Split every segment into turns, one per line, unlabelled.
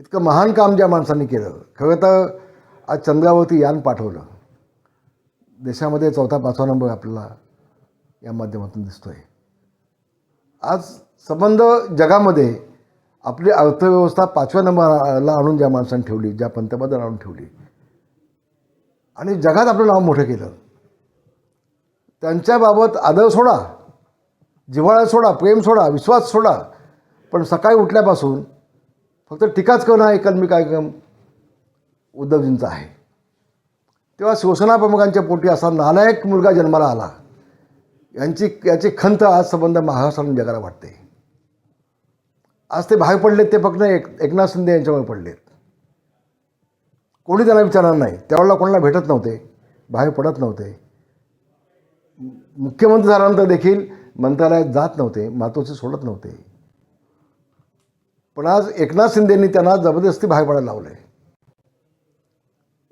इतकं महान काम ज्या माणसांनी केलं. खरं तर आज चंद्रावरती यान पाठवलं. देशामध्ये चौथा पाचवा नंबर आपल्याला या माध्यमातून दिसतोय. आज संबंध जगामध्ये आपली अर्थव्यवस्था पाचव्या नंबरला आणून ज्या माणसांनी ठेवली ज्या पंतप्रधान आणून ठेवली. आणि जगात आपलं नाव मोठं केलं. त्यांच्याबाबत आदर सोडा जिव्हाळा सोडा प्रेम सोडा विश्वास सोडा. पण सकाळी उठल्यापासून फक्त टीकाच करणं हा एकात्मिक कार्यक्रम उद्धवजींचा आहे. तेव्हा शिवसेना प्रमुखांच्या पोटी असा नालायक मुलगा जन्माला आला. यांची याची खंत आज संबंध महाराष्ट्रातून जगाला वाटते. आज ते बाहेर पडलेत ते फक्त एक एकनाथ शिंदे यांच्यामुळे पडलेत. कोणी त्यांना विचारणार नाही. त्यावेळेला कोणाला भेटत नव्हते बाहेर पडत नव्हते. मुख्यमंत्री झाल्यानंतर देखील मंत्रालयात जात नव्हते मातोश्री सोडत नव्हते. पण आज एकनाथ शिंदेंनी त्यांना जबरदस्ती बाहेर पडायला लावलं आहे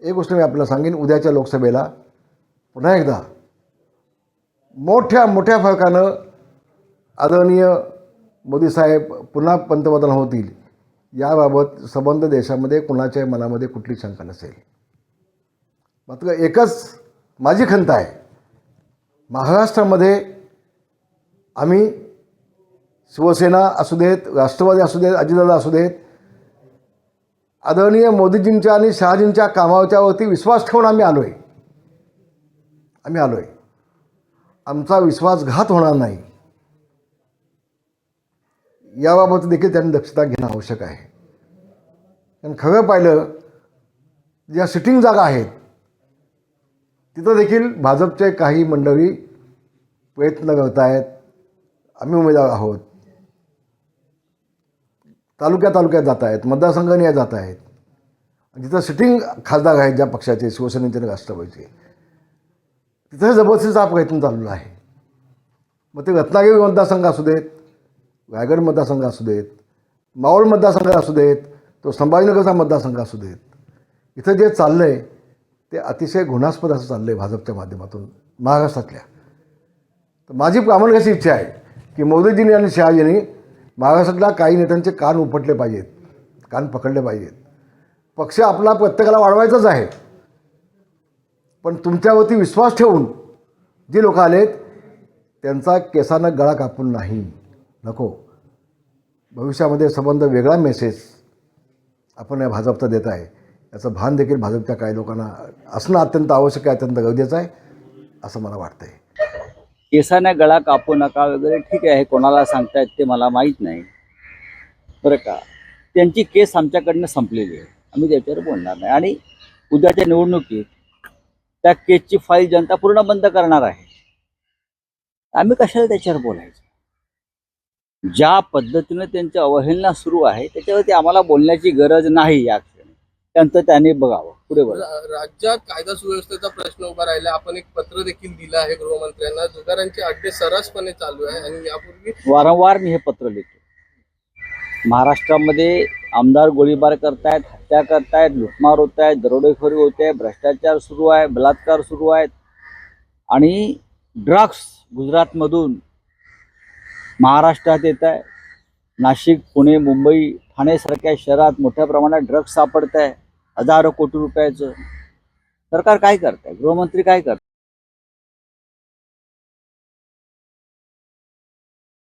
एक गोष्ट मी आपल्याला सांगेन उद्याच्या लोकसभेला पुन्हा एकदा मोठ्या मोठ्या फरकानं आदरणीय मोदी साहेब पुन्हा पंतप्रधान होतील याबाबत संबंध देशामध्ये कुणाच्याही मनामध्ये कुठली शंका नसेल. मात्र एकच माझी खंत आहे महाराष्ट्रामध्ये आम्ही शिवसेना असू देत राष्ट्रवादी असू देत अजितदादा असू देत आदरणीय मोदीजींच्या आणि शहाजींच्या कामाच्यावरती विश्वास ठेवून आम्ही आलो आहे आम्ही आलो आहे आमचा विश्वासघात होणार नाही. याबाबत देखील त्यांनी दक्षता घेणं आवश्यक आहे. कारण खरं पाहिलं ज्या सिटिंग जागा आहेत तिथं देखील भाजपचे काही मंडळी प्रयत्न करत आहेत आम्ही उमेदवार आहोत. तालुक्या तालुक्यात जात आहेत मतदारसंघाने जात आहेत. जिथं सिटिंग खासदार आहेत ज्या पक्षाचे शिवसेनेचे राष्ट्रपतीचे राष्ट्रवादीचे. तिथं जबरदस्तीचा प्रयत्न चाललेला आहे. मग ते रत्नागिरी मतदारसंघ असू देत रायगड मतदारसंघ असू देत मावळ मतदारसंघ असू देत तो संभाजीनगरचा मतदारसंघ असू देत. इथं जे चाललं आहे ते अतिशय घृणास्पद असं चाललं आहे भाजपच्या माध्यमातून महाराष्ट्रातल्या. तर माझी प्रामाणिक अशी इच्छा आहे की मोदीजींनी आणि शहाजींनी महाराष्ट्रातल्या काही नेत्यांचे कान उपटले पाहिजेत कान पकडले पाहिजेत. पक्ष आपला प्रत्येकाला वाढवायचाच आहे. पण तुमच्यावरती विश्वास ठेवून जे लोक आलेत त्यांचा केसानं गळा कापून नाही. नको. भविष्यामध्ये संबंध वेगळा मेसेज आपण या भाजपचा देत आहे. याचं भान देखील भाजपच्या काही लोकांना असणं अत्यंत आवश्यक आहे अत्यंत गरजेचं आहे असं मला वाटतं आहे
केसाने गळा कापू नका वगैरे ठीक आहे कोणाला सांगतायत ते मला माहीत नाही. बरं का? त्यांची केस आमच्याकडनं संपलेली आहे. आम्ही त्याच्यावर बोलणार नाही. आणि उद्याच्या निवडणुकीत त्या केसची फाईल जनता पूर्ण बंद करणार आहे. आम्ही कशाला त्याच्यावर बोलायचं? ज्या पद्धतीनं त्यांची अवहेलना सुरू आहे त्याच्यावरती आम्हाला बोलण्याची गरज नाही या त्यांचं त्यांनी बघावं. पुढे बघा.
राज्यात कायदा सुव्यवस्थेचा प्रश्न उभा राहिला. आपण एक पत्र देखील दिलं आहे गृहमंत्र्यांना. जुगारांचे अड्डे सर्रासपणे चालू आहे आणि यापूर्वी
वारंवार मी हे पत्र लिहितो. महाराष्ट्रामध्ये आमदार गोळीबार करतायत हत्या करतायत लुटमार होत आहेत दरोडेखोरी होते भ्रष्टाचार सुरू आहे बलात्कार सुरू आहेत. आणि ड्रग्स गुजरातमधून महाराष्ट्रात येत आहे. नाशिक पुणे मुंबई ठाणेसारख्या शहरात मोठ्या प्रमाणात ड्रग्स सापडत आहे हजारो कोटी रुपयाचं. सरकार काय करत आहे गृहमंत्री काय करत